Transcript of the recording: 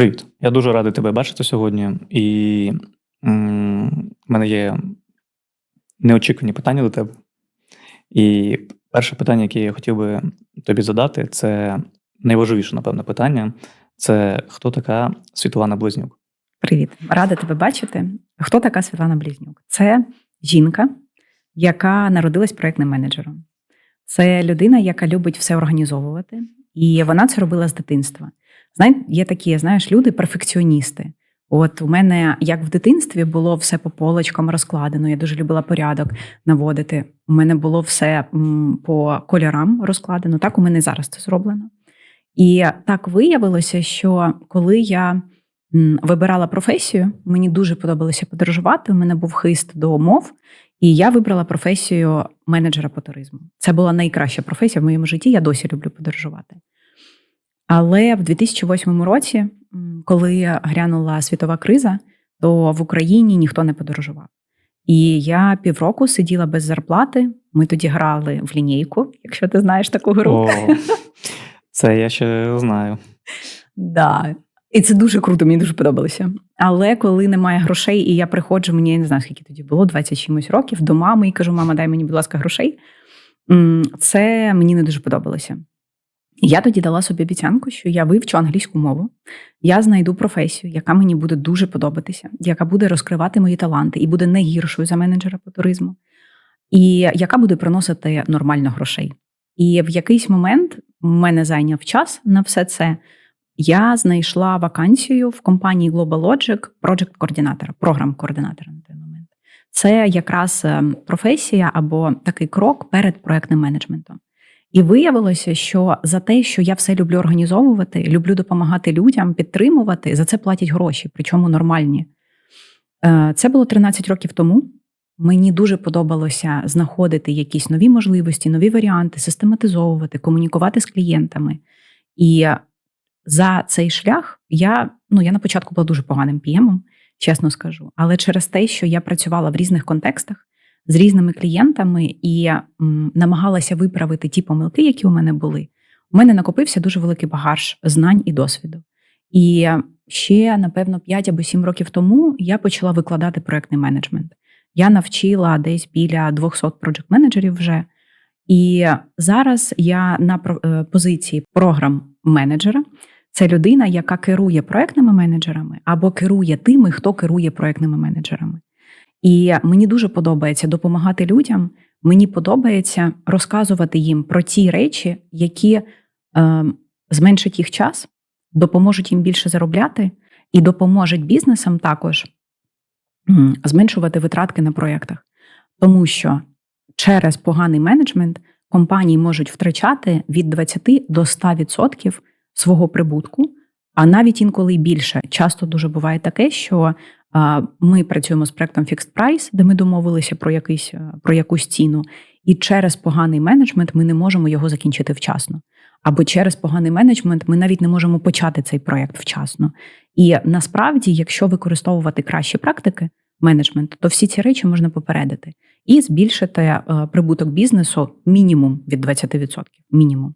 Привіт. Я дуже радий тебе бачити сьогодні. І в мене є неочікувані питання до тебе. І перше питання, яке я хотів би тобі задати, це найважливіше, напевно, питання: це хто така Світлана Близнюк? Привіт, рада тебе бачити. Хто така Світлана Близнюк? Це жінка, яка народилась проєктним менеджером. Це людина, яка любить все організовувати, і вона це робила з дитинства. Знає, є такі, знаєш, люди перфекціоністи. От у мене, як в дитинстві, було все по полочкам розкладено. Я дуже любила порядок наводити. У мене було все по кольорам розкладено. Так у мене зараз це зроблено. І так виявилося, що коли я вибирала професію, мені дуже подобалося подорожувати. У мене був хист до мов, і я вибрала професію менеджера по туризму. Це була найкраща професія в моєму житті. Я досі люблю подорожувати. Але в 2008 році, коли грянула світова криза, то в Україні ніхто не подорожував. І я півроку сиділа без зарплати. Ми тоді грали в лінійку, якщо ти знаєш таку гру. О, це я ще знаю. Да. І це дуже круто, мені дуже подобалося. Але коли немає грошей, і я приходжу, мені я не знаю, скільки тоді було, 20 чимось років, до мами і кажу: мама, дай мені, будь ласка, грошей. Це мені не дуже подобалося. Я тоді дала собі обіцянку, що я вивчу англійську мову, я знайду професію, яка мені буде дуже подобатися, яка буде розкривати мої таланти і буде не гіршою за менеджера по туризму, і яка буде приносити нормально грошей. І в якийсь момент мене зайняв час на все це. Я знайшла вакансію в компанії Global Logic project координатора програм-координатора на той момент. Це якраз е, професія або такий крок перед проектним менеджментом. І виявилося, що за те, що я все люблю організовувати, люблю допомагати людям, підтримувати, за це платять гроші, причому нормальні. Е, Це було 13 років тому. Мені дуже подобалося знаходити якісь нові можливості, нові варіанти, систематизовувати, комунікувати з клієнтами. І за цей шлях я ну я на початку була дуже поганим піємом, чесно скажу. Але через те, що я працювала в різних контекстах з різними клієнтами і намагалася виправити ті помилки, які у мене були, у мене накопився дуже великий багаж знань і досвіду. І ще, напевно, 5 або 7 років тому я почала викладати проектний менеджмент. Я навчила десь біля 200 проджект-менеджерів вже. І зараз я на е, позиції програм-менеджера. Це людина, яка керує проектними менеджерами або керує тими, хто керує проектними менеджерами. І мені дуже подобається допомагати людям. Мені подобається розказувати їм про ті речі, які е, зменшать їх час, допоможуть їм більше заробляти, і допоможуть бізнесам також зменшувати витратки на проєктах. Тому що через поганий менеджмент компанії можуть втрачати від 20 до 100% свого прибутку, а навіть інколи більше. Часто дуже буває таке, що ми працюємо з проектом Fixed Price, де ми домовилися про якийсь е, про якусь ціну, і через поганий менеджмент ми не можемо його закінчити вчасно. Або через поганий менеджмент ми навіть не можемо почати цей проєкт вчасно. І насправді, якщо використовувати кращі практики менеджменту, то всі ці речі можна попередити і збільшити е, прибуток бізнесу мінімум від 20%. Мінімум.